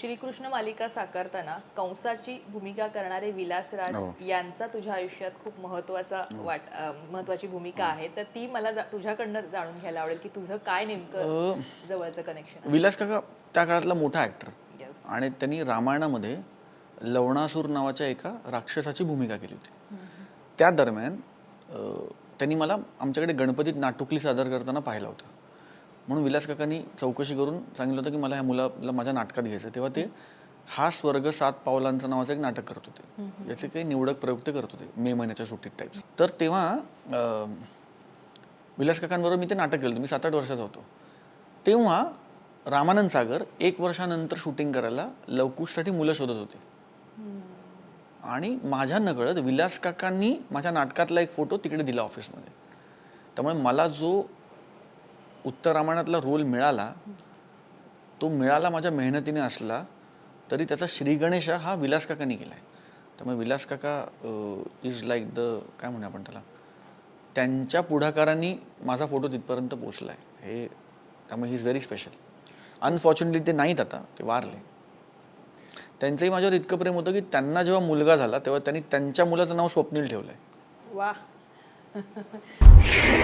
श्रीकृष्ण मालिका साकारताना कंसाची भूमिका करणारे विलासराज हो. यांचा तुझ्या आयुष्यात खूप महत्त्वाचा वाट अं, महत्वाची भूमिका आहे. तर ती मला जा- तुझ्याकडनं जाणून घ्यायला आवडेल की तुझं काय नेमकं जवळचं कनेक्शन विलास काका त्या काळातला मोठा ॲक्टर येस आणि त्यांनी रामायणामध्ये लवणासूर नावाच्या एका राक्षसाची भूमिका केली होती. त्या दरम्यान त्यांनी मला आमच्याकडे गणपतीत नाटुकली सादर करताना पाहिलं होतं. म्हणून विलास काकांनी चौकशी करून सांगितलं होतं की मला ह्या मुलाला माझ्या नाटकात घ्यायचं तेव्हा ते हा स्वर्ग सात पावलांचं नावाचं एक नाटक करत होते. याचे काही निवडक प्रयोग ते करत होते मे महिन्याच्या सुट्टीत टाईप्स तर तेव्हा विलास काकांबरोबर मी ते नाटक केलं होतं. मी सात आठ वर्षाचा होतो. तेव्हा रामानंद सागर एक वर्षानंतर शूटिंग करायला लवकुशसाठी मुलं शोधत होते. आणि माझ्या नकळत विलास काकांनी माझ्या नाटकातला एक फोटो तिकडे दिला ऑफिसमध्ये त्यामुळे मला जो उत्तर रामायणातला रोल मिळाला तो मिळाला माझ्या मेहनतीने असला तरी त्याचा श्रीगणेश हा विलास काकांनी केला आहे त्यामुळे विलास काका इज लाईक द काय म्हणू आपण त्याला? त्यांच्या पुढाकारांनी माझा फोटो तिथपर्यंत पोचला आहे हे त्यामुळे he is very special unfortunately ते नाहीत आता ते वारले. त्यांचंही माझ्यावर इतकं प्रेम होतं की त्यांना जेव्हा मुलगा झाला तेव्हा त्यांनी त्यांच्या मुलाचं नाव स्वप्नील ठेवलं आहे वा